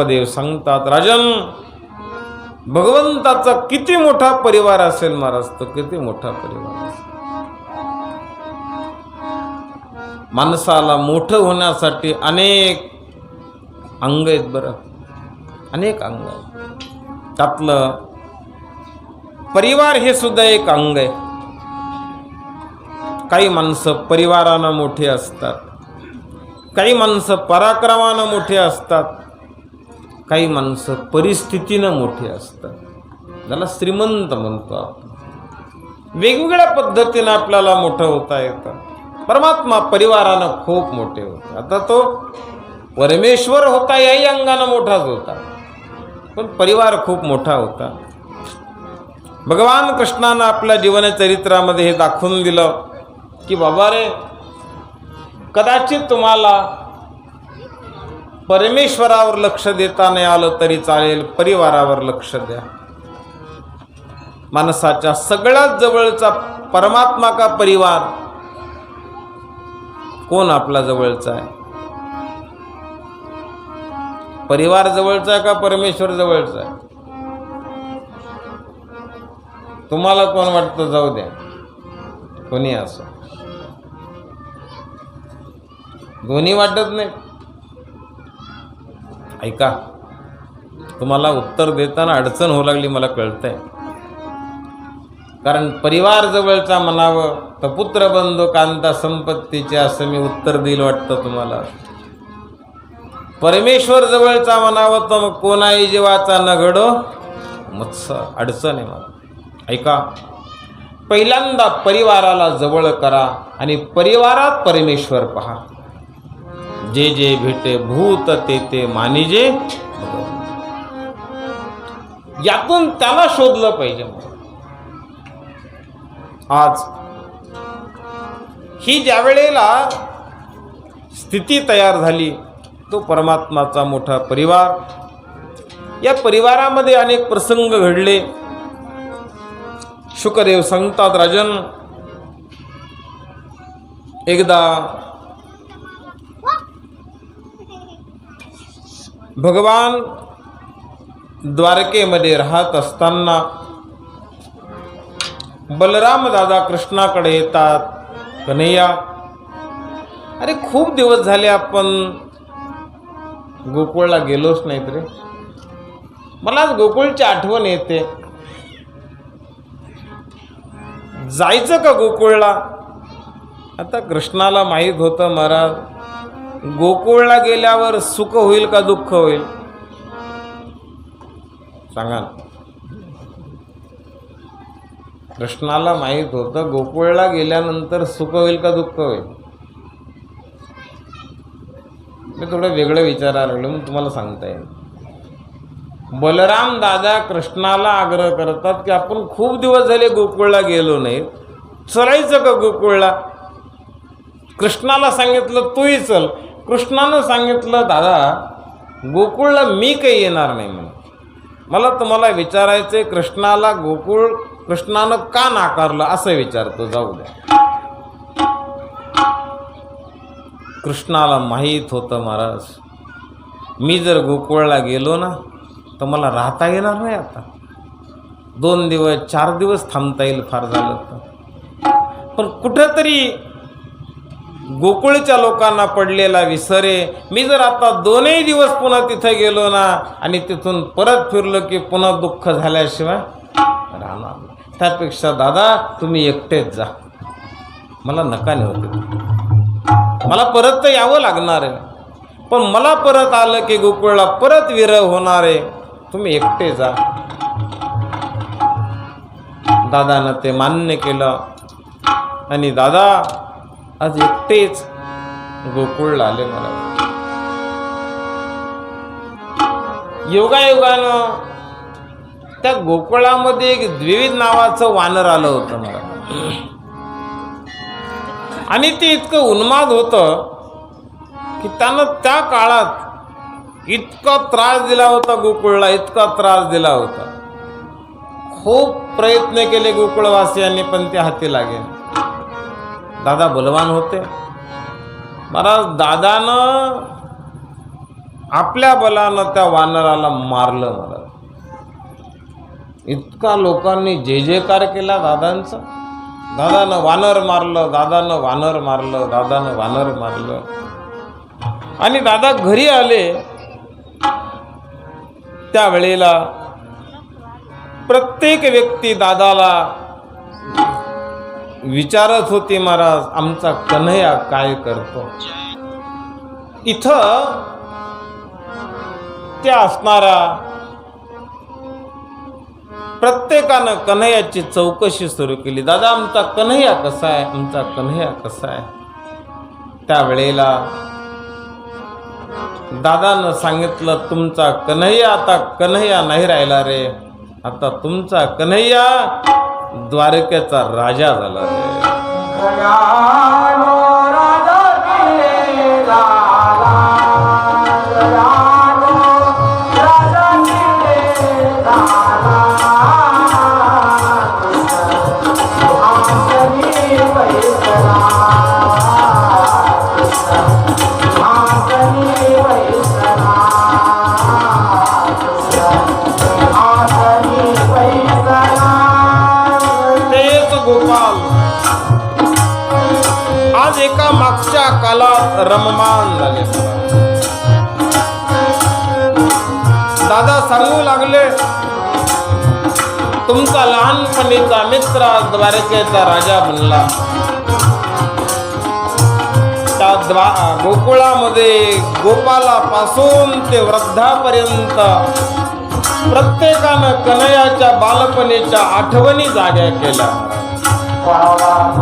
शुकदेव सांगतात राजन भगवंताचा किती मोठा परिवार असेल महाराज? तो किती मोठा परिवार असेल? माणसाला मोठं होण्यासाठी अनेक अंग आहेत बरं. अनेक अंग आहेत. त्यातलं परिवार हे सुद्धा एक अंग आहे. काही माणसं परिवारानं मोठी असतात. काही माणसं पराक्रमानं मोठी असतात. काही माणसं परिस्थितीनं मोठी असतात. ज्याला श्रीमंत म्हणतो आपण. वेगवेगळ्या पद्धतीनं आपल्याला मोठं होता येतं. परमात्मा परिवारानं खूप मोठे होते. आता तो परमेश्वर होता याही अंगानं मोठाच होता. पण परिवार खूप मोठा होता. भगवान कृष्णानं आपल्या जीवनचरित्रामध्ये हे दाखवून दिलं की बाबा रे कदाचित तुम्हाला परमेश्वरावर लक्ष देता नाही आलं तरी चालेल परिवारावर लक्ष द्या. माणसाच्या सगळ्यात जवळचा परमात्मा का परिवार? कोण आपला जवळचा आहे? परिवार जवळचा आहे का परमेश्वर जवळचा आहे? तुम्हाला कोण वाटतं? जाऊ द्या. कोणी असं. दोन्ही वाटत नाही. ऐका. तुम्हाला उत्तर देताना अडचण होऊ लागली मला कळतंय. कारण परिवार जवळचा म्हणावं तर पुत्रबंधू कांता संपत्तीचे असं मी उत्तर देईल वाटतं तुम्हाला. परमेश्वर जवळचा म्हणावं तर मग कोणाही जीवाचा न घडो मत्स अडचण आहे मला. ऐका. पहिल्यांदा परिवाराला जवळ करा आणि परिवारात परमेश्वर पहा. जे जे भेटे भूत ते ते मानिजे यातून त्याला शोधलं पाहिजे आज ही ज्या वेळेला स्थिती तयार झाली तो परमात्माचा मोठा परिवार. या परिवारामध्ये अनेक प्रसंग घडले. शुकदेव सांगतात राजन एकदा भगवान द्वारकेमध्ये राहत असताना बलराम दादा कृष्णाकडे येतात. कन्हैया अरे खूप दिवस झाले आपण गोकुळला गेलोच नाहीत रे. मला आज गोकुळची आठवण येते. जायचं का गोकुळला? आता कृष्णाला माहीत होतं महाराज गोकुळला गेल्यावर सुख होईल का दुःख होईल? सांगा कृष्णाला माहीत होतं गोकुळला गेल्यानंतर सुख होईल का दुःख होईल? मी थोडं वेगळं विचारायला लागलो मी तुम्हाला सांगता येईल. बलराम दादा कृष्णाला आग्रह करतात की आपण खूप दिवस झाले गोकुळला गेलो नाही चलायचं का गोकुळला? कृष्णाला सांगितलं तूही चल. कृष्णानं सांगितलं दादा गोकुळला मी काही येणार नाही म्हणून मला तुम्हाला विचारायचं आहे कृष्णाला गोकुळ कृष्णानं का नाकारलं? असं विचारतो जाऊ द्या. कृष्णाला माहीत होतं महाराज मी जर गोकुळला गेलो ना तर मला राहता येणार नाही आता. दोन दिवस चार दिवस थांबता येईल फार झालं तर. पण कुठंतरी गोकुळच्या लोकांना पडलेला विसरे. मी जर आता दोनही दिवस पुन्हा तिथं गेलो ना आणि तिथून परत फिरलो की पुन्हा दुःख झाल्याशिवाय राहणार त्यापेक्षा दादा तुम्ही एकटेच जा. मला नकाने होते मला परत तर यावं लागणार आहे. पण मला परत आलं की गोकुळला परत विरह होणार आहे. तुम्ही एकटे जा. दादानं ते मान्य केलं. आणि दादा आज एकटेच गोकुळला आले मला. योगायोगानं त्या गोकुळामध्ये एक द्विविध नावाचं वानर आलं होतं मला. आणि ते इतकं उन्माद होतं की त्यानं त्या काळात इतका त्रास दिला होता गोकुळला इतका त्रास दिला होता. खूप प्रयत्न केले गोकुळवासियांनी पण ते हाती लागेल दादा बलवान होते. महाराज दादानं आपल्या बलानं त्या वानराला मारलं महाराज. इतका लोकांनी जे जयकार केला दादांचा. दादानं वानर मारलं दादानं वानर मारलं दादानं वानर मारलं. आणि दादा घरी आले. त्यावेळेला प्रत्येक व्यक्ती दादाला विचारच होते महाराज आमचा कन्हैया काय करतो? इथं त्या असणारा प्रत्येकानं कन्हैयाची चौकशी सुरू केली. दादा आमचा कन्हैया कसा आहे? आमचा कन्हैया कसा आहे? त्यावेळेला दादानं सांगितलं तुमचा कन्हैया आता कन्हैया नाही राहिला रे. आता तुमचा कन्हैया द्वारकेचा राजा झाला. रममान झाले दादा सांगू लागले. तुमचा लहानपणीचा मित्र आज द्वारकेचा राजा बनला. त्या द्वा गोकुळामध्ये गोपालापासून ते वृद्धापर्यंत प्रत्येकानं कन्हयाच्या बालपणीच्या आठवणी जाग्या केल्या. आम्ही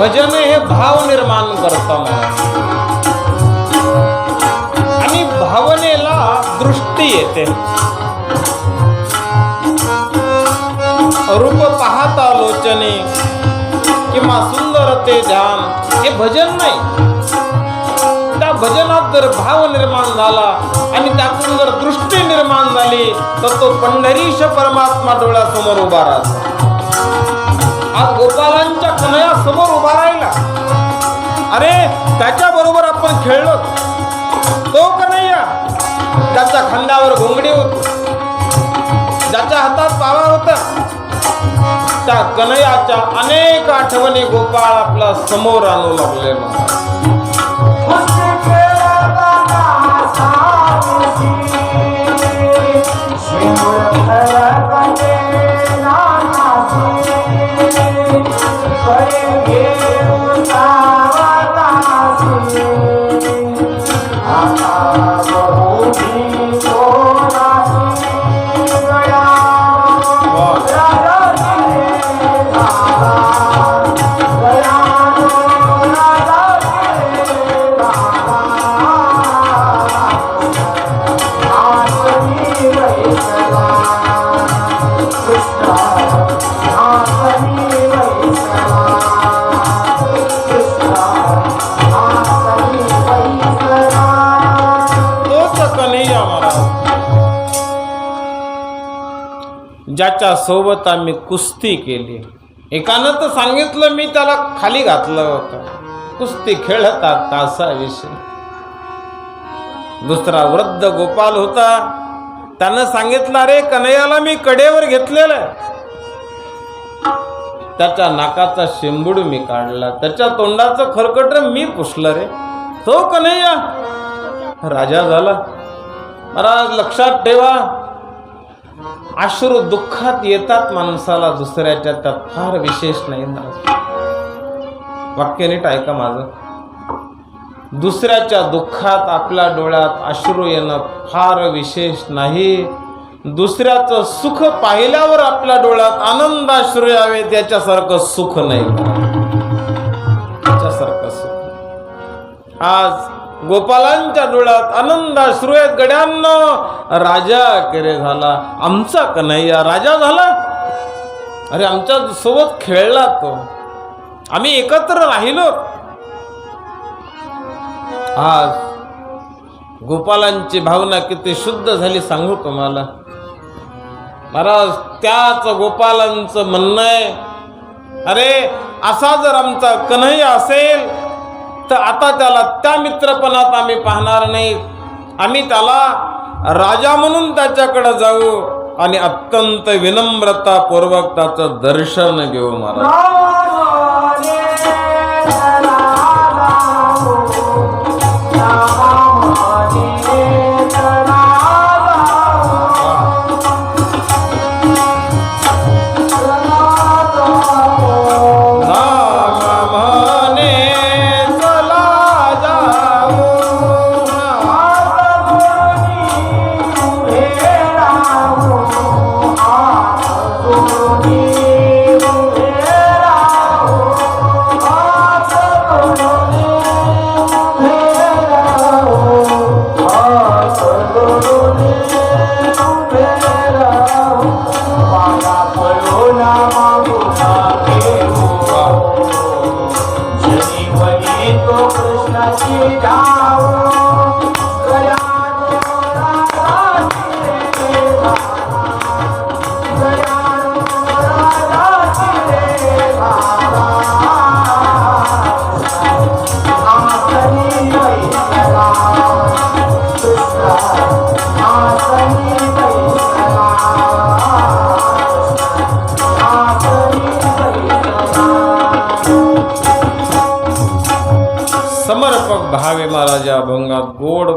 भजन हे भाव निर्माण करतं आणि भावनेला दृष्टी येते. रूप पाहता लोचने किंवा सुंदर ते ध्यान हे भजन नाही. त्या भजनात जर भाव निर्माण झाला आणि त्यातून जर दृष्टी निर्माण झाली तर तो पंढरीश परमात्मा डोळ्यासमोर उभा राहतो. अरे त्याच्या बरोबर आपण खेळलो. तो कन्हैया त्याच्या खांद्यावर घोंगडी होती ज्याच्या हातात पावा होता त्या कन्हैयाच्या अनेक आठवणी गोपाळ आपला समोर आणू लागलेला Yeah. ज्याच्यासोबत आम्ही कुस्ती केली. एकानं तर सांगितलं मी त्याला खाली घातलं होतं. कुस्ती खेळता तासा विषय दुसरा वृद्ध गोपाल होता. त्यानं सांगितलं अरे कन्हैयाला मी कडेवर घेतलेलं आहे. त्याच्या नाकाचा शेंबूड मी काढला. त्याच्या तोंडाचं खरकट मी पुसलं रे. तो कन्हैया. राजा झाला. महाराज लक्षात ठेवा. अश्रू दुःखात येतात माणसाला दुसऱ्याच्या त्यात फार विशेष नाही महाराज वाक्य नीट ऐका माझं. दुसऱ्याच्या दुःखात आपल्या डोळ्यात अश्रू येणं फार विशेष नाही. दुसऱ्याचं सुख पाहिल्यावर आपल्या डोळ्यात आनंद अश्रू यावे त्याच्यासारखं सुख नाही. त्याच्यासारखं सुख. आज गोपालांच्या डोळ्यात आनंद अश्रू आहेत गड्यांना. राजा केरे झाला. आमचा कन्हैया राजा झाला. अरे आमच्यासोबत खेळला तो. आम्ही एकत्र राहिलो. आज गोपालांची भावना किती शुद्ध झाली सांगू तुम्हाला. महाराज त्याच गोपालांचं म्हणणं आहे. अरे असा जर आमचा कन्हैया असेल तर आता त्याला त्या मित्रपणात आम्ही पाहणार नाही. आम्ही त्याला राजा म्हणून त्याच्याकडे जाऊ आणि अत्यंत विनम्रतापूर्वक त्याचं दर्शन घेऊ महाराज. नाम भावे महाराजा अभंगात गोड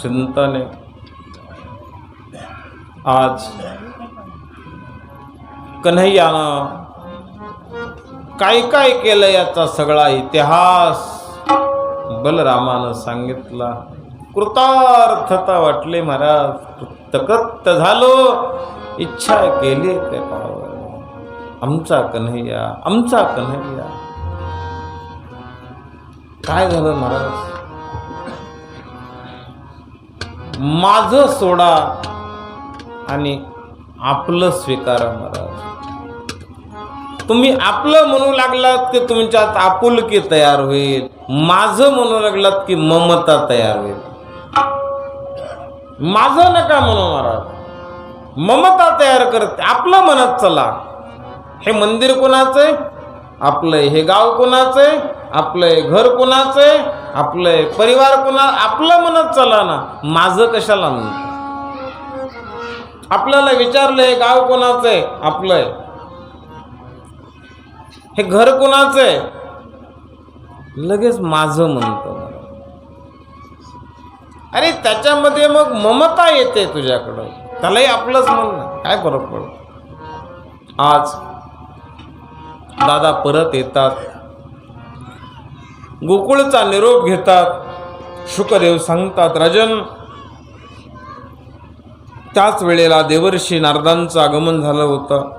चिंतने. आज कन्हैयानं काय काय केलं याचा सगळा इतिहास बलरामानं सांगितला. कृतार्थता वाटले महाराज कृतकृत्य झालो. इच्छा केली ते पाहावं आमचा कन्हैया आमचा कन्हैया. काय झालं महाराज? माझं सोडा आणि आपलं स्वीकारा महाराज. तुम्ही आपलं म्हणू लागलात की तुमच्यात आपुलकी तयार होईल. माझं म्हणू लागलात की ममता तयार होईल. माझं नका म्हणू महाराज. ममता तयार करते. आपलं म्हणत चला. हे मंदिर कोणाचंय आपलं हे गाव कोणाचंय आपलं घर कोणाचंय आपलं परिवार कोणा आपलं म्हणत चला ना. माझं कशाला म्हणत आपल्याला विचारलंय गाव कोणाचं आहे? आपलंय. हे घर कोणाचंय लगेच माझं म्हणतो. अरे त्याच्यामध्ये मग ममता येते तुझ्याकडं. त्यालाही आपलंच म्हणणं काय फरक पडतो? आज दादा परत येतात. गोकुळचा निरोप घेतात. शुकदेव सांगतात राजन त्याच वेळेला देवर्षी नारदांचं आगमन झालं होतं.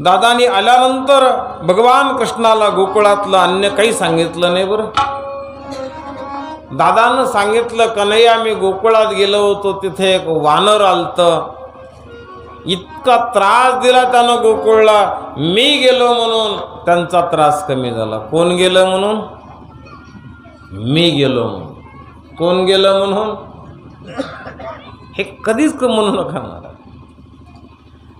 दादानी आल्यानंतर भगवान कृष्णाला गोकुळातलं अन्य काही सांगितलं नाही बरं. दादानं सांगितलं कन्हैया मी गोकुळात गेलो होतो तिथे एक वानर आलतं. इतका त्रास दिला त्यानं गोकुळला. मी गेलो म्हणून त्यांचा त्रास कमी झाला. कोण गेलं म्हणून? मी गेलो म्हणून. कोण गेलं म्हणून? हे कधीच क- म्हणू नका मला.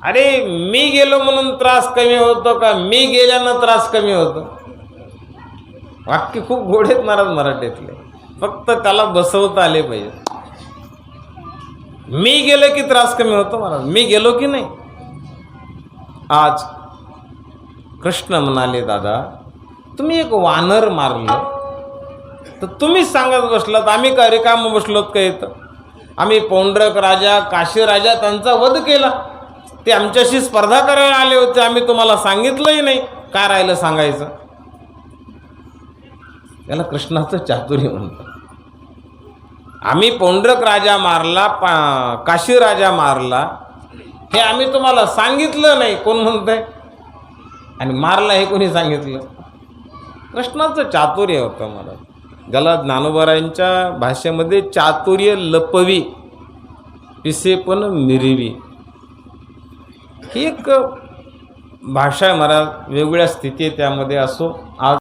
अरे मी गेलो म्हणून त्रास कमी होतो का? मी गेल्यानं त्रास कमी होतो. वाक्य खूप गोड आहेत महाराज मराठीतले. फक्त त्याला बसवता आले पाहिजे. मी गेलो की त्रास कमी होतो महाराज. मी गेलो की नाही? आज कृष्ण म्हणाले दादा तुम्ही एक वानर मारलं तर तुम्हीच सांगत बसलात आम्ही का रिकाम बसलोत का इथं? आम्ही पौंडरक राजा काशी राजा त्यांचा वध केला. ते आमच्याशी स्पर्धा करायला आले होते आम्ही तुम्हाला सांगितलंही नाही. काय राहिलं सांगायचं? याला कृष्णाचं चातुर्य म्हणतात. आम्ही पोंडक राजा मारला पा काशी राजा मारला. हे आम्ही तुम्हाला सांगितलं नाही कोण म्हणतंय? आणि मारला हे कोणी सांगितलं? कृष्णाचं चातुर्य होतं मला. ज्याला ज्ञानोबरांच्या भाषेमध्ये चातुर्य लपवी पिसे पण मिरवी. ही एक भाषा आहे मला वेगवेगळ्या स्थिती त्यामध्ये असो. आज